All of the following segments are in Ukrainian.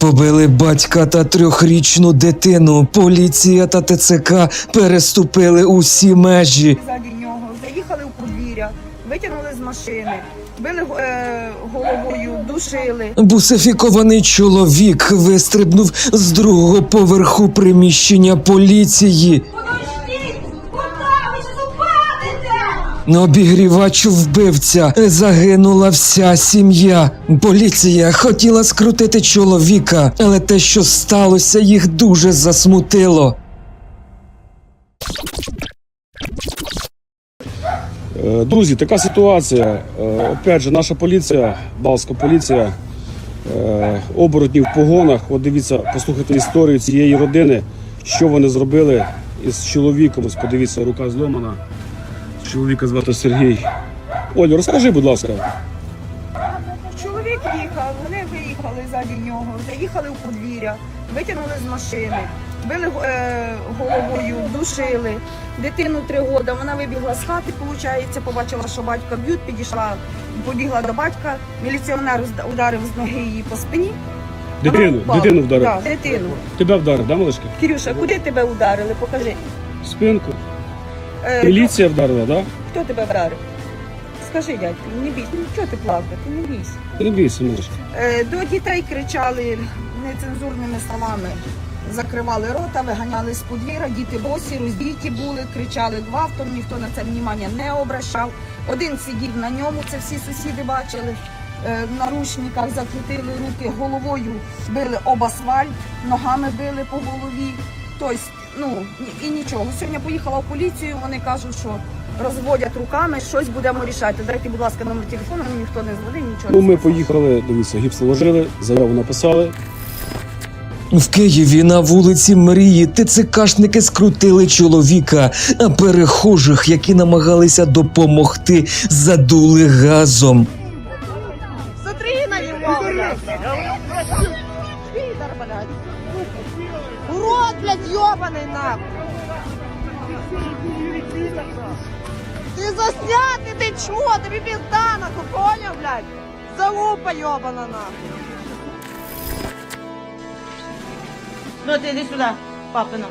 Побили батька та трьохрічну дитину. Поліція та ТЦК переступили усі межі. Заді нього, заїхали в подвір'я, витягнули з машини, били е, головою, душили. Бусифікований чоловік вистрибнув з другого поверху приміщення поліції. Упадете! На обігрівач вбивця загинула вся сім'я. Поліція хотіла скрутити чоловіка, але те, що сталося, їх дуже засмутило. Е, Друзі, така ситуація. Е, Опять же, наша поліція, Балська поліція, е, оборотні в погонах. От дивіться, послухайте історію цієї родини, що вони зробили із чоловіком. Ось подивіться, рука зломана. Чоловіка звати Сергій. Олю, розкажи, будь ласка. Чоловік їхав, вони виїхали ззаді нього, заїхали в подвір'я, витягнули з машини, били е, головою, душили. Дитину три роки, вона вибігла з хати, виходить, побачила, що батька б'ють, підійшла, побігла до батька, міліціонер ударив з ноги її по спині. Дитину, дитину вдарив. Так, дитину. Тебе вдарив, да, малишка? Кирюша, куди тебе ударили? Покажи. Спинку. Е, Міліція вдарила, да? Хто тебе вдарив? Скажи, дядько, не бійся. Ну чого ти плакати? Не бійся. Не бійся, малишка. Е, До дітей кричали нецензурними словами. Закривали рота, виганяли з подвір'я, діти босі, роздіті були, кричали гвалтом, ніхто на це внимання не обращав. Один сидів на ньому, це всі сусіди бачили. Е, В наручниках закрутили руки головою, били об асфальт, ногами били по голові. Тобто, ну і- нічого. Сьогодні поїхала в поліцію, вони кажуть, що розводять руками, щось будемо рішати. Дайте, будь ласка, номер телефону, мені ніхто не дзвонив, нічого Ну, не ми поїхали, дивіться, гіпс наложили, заяву написали. В Києві на вулиці Мрії ТЦКшники скрутили чоловіка, а перехожих, які намагалися допомогти, задули газом. Урод, блядь, ебаный нахуй. Ты заснятый, ты чмо, тебе пизда нахуй, понял, блядь? Залупа ебана нахуй. Ну, ти йди сюди, папина.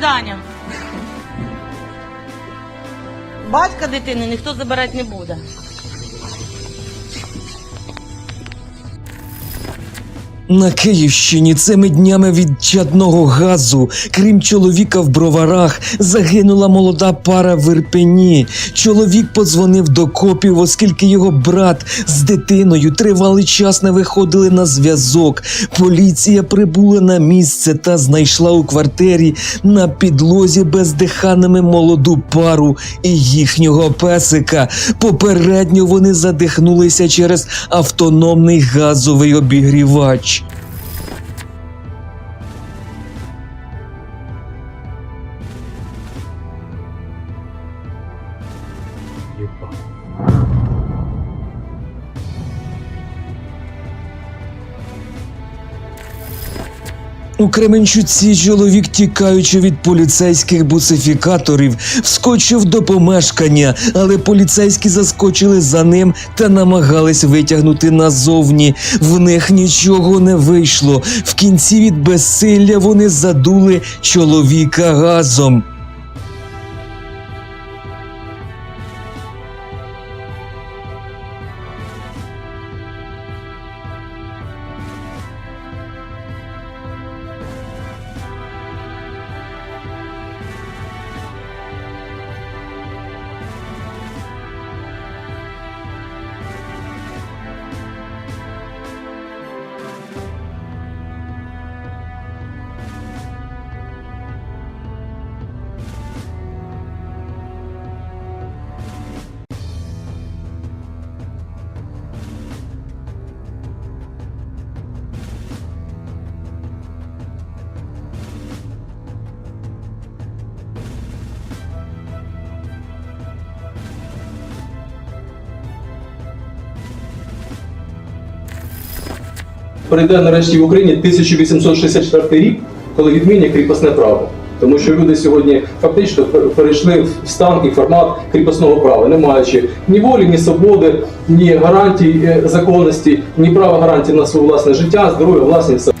Все, свидання. Батька дитини ніхто забирати не буде. На Київщині цими днями від чадного газу, крім чоловіка в броварах, загинула молода пара в Ірпені. Чоловік подзвонив до копів, оскільки його брат з дитиною тривалий час не виходили на зв'язок. Поліція прибула на місце та знайшла у квартирі на підлозі бездиханими молоду пару і їхнього песика. Попередньо вони задихнулися через автономний газовий обігрівач. У Кременчуці чоловік, тікаючи від поліцейських бусифікаторів, вскочив до помешкання, але поліцейські заскочили за ним та намагались витягнути назовні. В них нічого не вийшло. В кінці від безсилля вони задули чоловіка газом. Прийде нарешті в Україні 1864 рік, коли відмінять кріпосне право. Тому що люди сьогодні фактично пер- перейшли в стан і формат кріпосного права, не маючи ні волі, ні свободи, ні гарантій е, законності, ні права гарантій на своє власне життя, здоров'я, власність.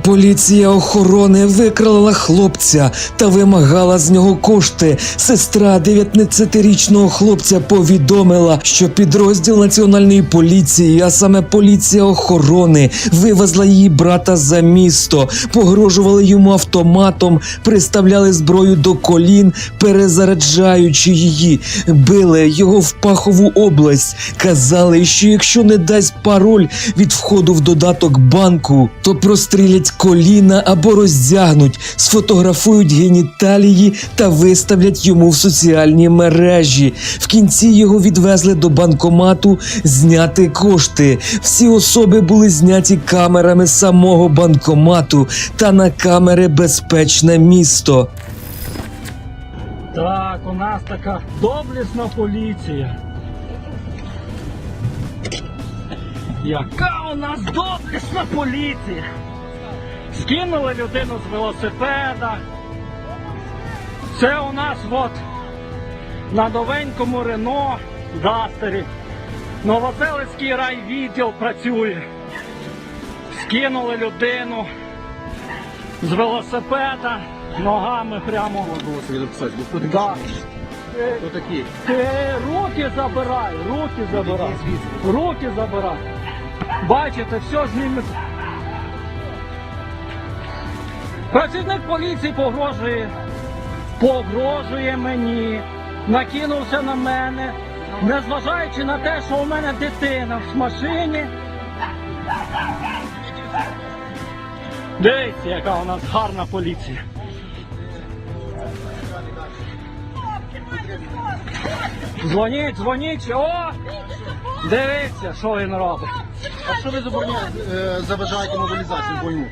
Поліція охорони викрала хлопця та вимагала з нього кошти. Сестра 19-річного хлопця повідомила, що підрозділ національної поліції, а саме поліція охорони, вивезла її брата за місто, погрожували йому автоматом, приставляли зброю до колін, перезаряджаючи її, били його в пахову область. Казали, що якщо не дасть пароль від входу в додаток банку, то прострілять коліна або роздягнуть, сфотографують геніталії та виставлять йому в соціальні мережі. В кінці його відвезли до банкомату зняти кошти. Всі особи були зняті камерами самого банкомату та на камери безпечне місто. Так, у нас така доблесна поліція. Яка у нас доблесна поліція? Скинули людину з велосипеда. Це у нас от на новенькому Рено Дастері. Новоселицький райвідділ працює. Скинули людину з велосипеда ногами прямо. Да. Хто такі? Ти руки забирай, руки забирай. Руки забирай. Бачите, все знімете. Працівник поліції погрожує. Погрожує мені. Накинувся на мене, незважаючи на те, що у мене дитина в машині. Дивіться, яка у нас гарна поліція. Дзвоніть, дзвоніть, о! Дивіться, що він робить. А що ви забороняєте, е, заважаєте мобілізацію війну?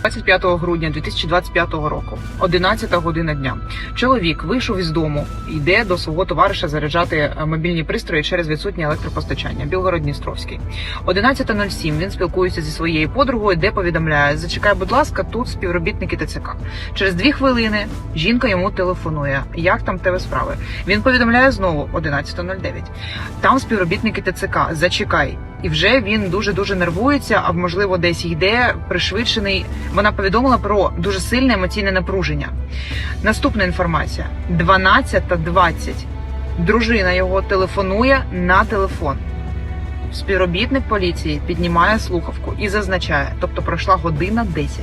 25 грудня 2025 року, 11 година дня. Чоловік вийшов із дому, йде до свого товариша заряджати е, мобільні пристрої через відсутнє електропостачання. Білгород-Дністровський. 11.07 він спілкується зі своєю подругою, де повідомляє: Зачекай, будь ласка, тут співробітники ТЦК. Через дві хвилини жінка йому телефонує. Як там тебе справи? Він повідомляє знову 11.09. Там співробітники ТЦК. Зачекай. І вже він дуже дуже нервується, а можливо, десь йде пришвидшений. Вона повідомила про дуже сильне емоційне напруження. Наступна інформація: 12.20. Дружина його телефонує на телефон. Співробітник поліції піднімає слухавку і зазначає, тобто пройшла година 10.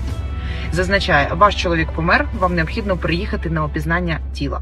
Зазначає, ваш чоловік помер, вам необхідно приїхати на опізнання тіла.